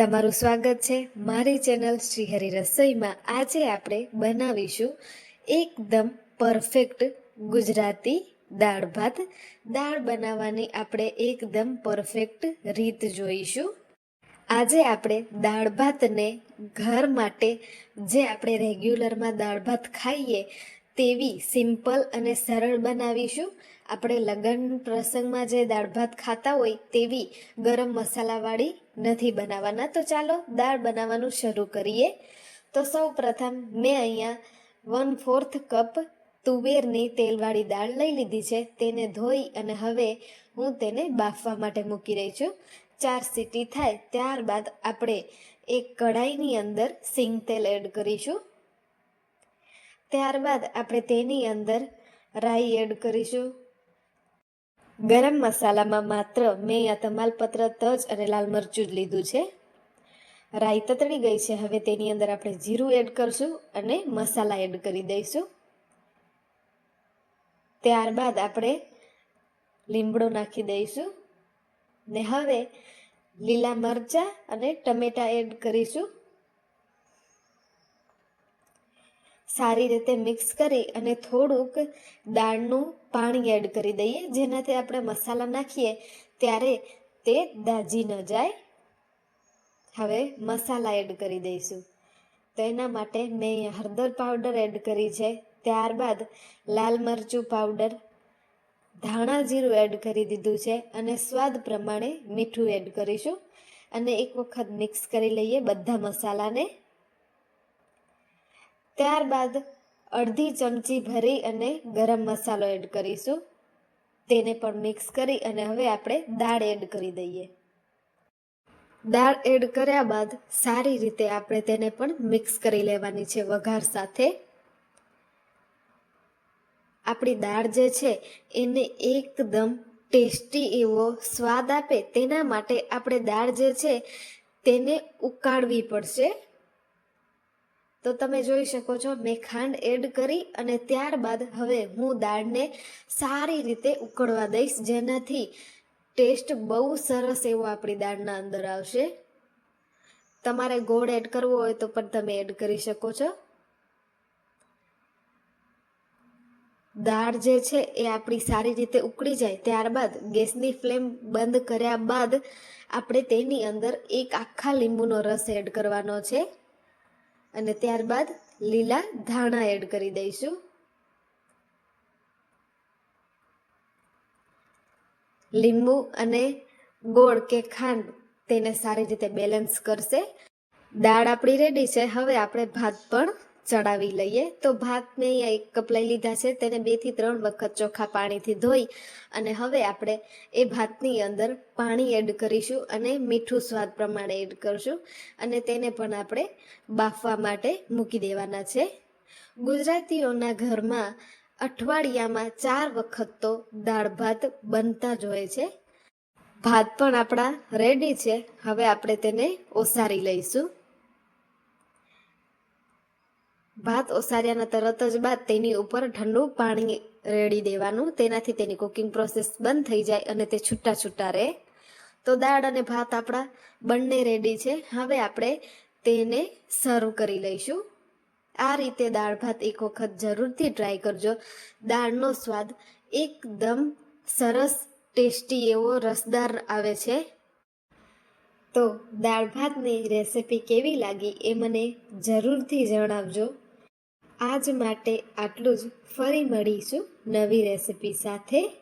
તમારું સ્વાગત છે મારી ચેનલ શ્રીહરિ રસોઈમાં. આજે આપણે બનાવીશું એકદમ પરફેક્ટ ગુજરાતી દાળ ભાત. દાળ બનાવવાની આપણે એકદમ પરફેક્ટ રીત જોઈશું. આજે આપણે દાળ ભાતને ઘર માટે જે આપણે રેગ્યુલરમાં દાળ ભાત ખાઈએ તેવી સિમ્પલ અને સરળ બનાવીશું. આપણે લગ્ન પ્રસંગમાં જે દાળ ભાત ખાતા હોય તેવી ગરમ મસાલાવાળી નથી બનાવવાના. તો ચાલો દાળ બનાવવાનું શરૂ કરીએ. તો સૌ પ્રથમ મેં અહીંયા વન ફોર્થ કપ તુવેરની તેલવાળી દાળ લઈ લીધી છે. તેને ધોઈ અને હવે હું તેને બાફવા માટે મૂકી રહી છું. ચાર સીટી થાય ત્યારબાદ આપણે એક કઢાઈની અંદર સિંગ તેલ એડ કરીશું. ત્યારબાદ આપણે તેની અંદર રાઈ એડ કરીશું. ગરમ મસાલામાં માત્ર મેં આ તમાલપત્ર, તજ અને લાલ મરચું જ લીધું છે. રાઈ તતડી ગઈ છે. હવે તેની અંદર આપણે જીરું એડ કરશું અને મસાલા એડ કરી દઈશું. ત્યારબાદ આપણે લીમડો નાખી દઈશું ને હવે લીલા મરચાં અને ટમેટાં એડ કરીશું. સારી રીતે મિક્સ કરી અને થોડુંક દાળનું પાણી એડ કરી દઈએ. જેનાથી આપણે મસાલા નાખીએ ત્યારે તે દાજી ન જાય. હવે મસાલા એડ કરી દઈશું. તો એના માટે મેં હળદર પાવડર એડ કરી છે. ત્યારબાદ લાલ મરચું પાવડર ધાણા જીરું એડ કરી દીધું છે અને સ્વાદ પ્રમાણે મીઠું એડ કરીશું. અને એક વખત મિક્સ કરી લઈએ બધા મસાલાને. ત્યારબાદ અડધી ચમચી ભરી અને ગરમ મસાલો એડ કરીશું. તેને પણ મિક્સ કરી અને હવે આપણે દાળ એડ કરી દઈએ. દાળ એડ કર્યા બાદ સારી રીતે આપણે તેને પણ મિક્સ કરી લેવાની છે વઘાર સાથે. આપણી દાળ જે છે એને એકદમ ટેસ્ટી એવો સ્વાદ આપે તેના માટે આપણે દાળ જે છે તેને ઉકાળવી પડશે. તો તમે જોઈ શકો છો, મેં ખાંડ એડ કરી અને ત્યારબાદ હવે હું દાળને સારી રીતે ઉકળવા દઈશ, જેનાથી ટેસ્ટ બહુ સરસ એવો આપણી દાળના અંદર આવશે. તમારે ગોળ એડ કરવો હોય તો પણ તમે એડ કરી શકો છો. દાળ જે છે એ આપણી સારી રીતે ઉકળી જાય, ત્યારબાદ ગેસની ફ્લેમ બંધ કર્યા બાદ આપણે તેની અંદર એક આખા લીંબુનો રસ એડ કરવાનો છે. અને ત્યારબાદ લીલા ધાણા એડ કરી દઈશું. લીંબુ અને ગોળ કે ખાંડ તેને સારી રીતે બેલેન્સ કરશે. દાળ આપણી રેડી છે. હવે આપણે ભાત પણ ચડાવી લઈએ. તો ભાત મેં અહીંયા એક કપ લઈ લીધા છે. તેને બેથી ત્રણ વખત ચોખ્ખા પાણીથી ધોઈ અને હવે આપણે એ ભાતની અંદર પાણી એડ કરીશું અને મીઠું સ્વાદ પ્રમાણે એડ કરશું અને તેને પણ આપણે બાફવા માટે મૂકી દેવાના છે. ગુજરાતીઓના ઘરમાં અઠવાડિયામાં ચાર વખત તો દાળ ભાત બનતા જ હોય છે. ભાત પણ આપણા રેડી છે. હવે આપણે તેને ઓસારી લઈશું. ભાત ઓસાર્યાના તરત જ બાદ તેની ઉપર ઠંડુ પાણી રેડી દેવાનું. તેનાથી તેની કુકિંગ પ્રોસેસ બંધ થઈ જાય અને તે છૂટા છૂટા રહે. તો દાળ અને ભાત આપણા બંને રેડી છે. હવે આપણે તેને સર્વ કરી લઈશું. આ રીતે દાળ ભાત એક વખત જરૂરથી ટ્રાય કરજો. દાળનો સ્વાદ એકદમ સરસ, ટેસ્ટી એવો રસદાર આવે છે. તો દાળ ભાતની રેસિપી કેવી લાગી એ મને જરૂરથી જણાવજો. આજ માટે આટલું જ. ફરી મળીશું નવી રેસિપી સાથે.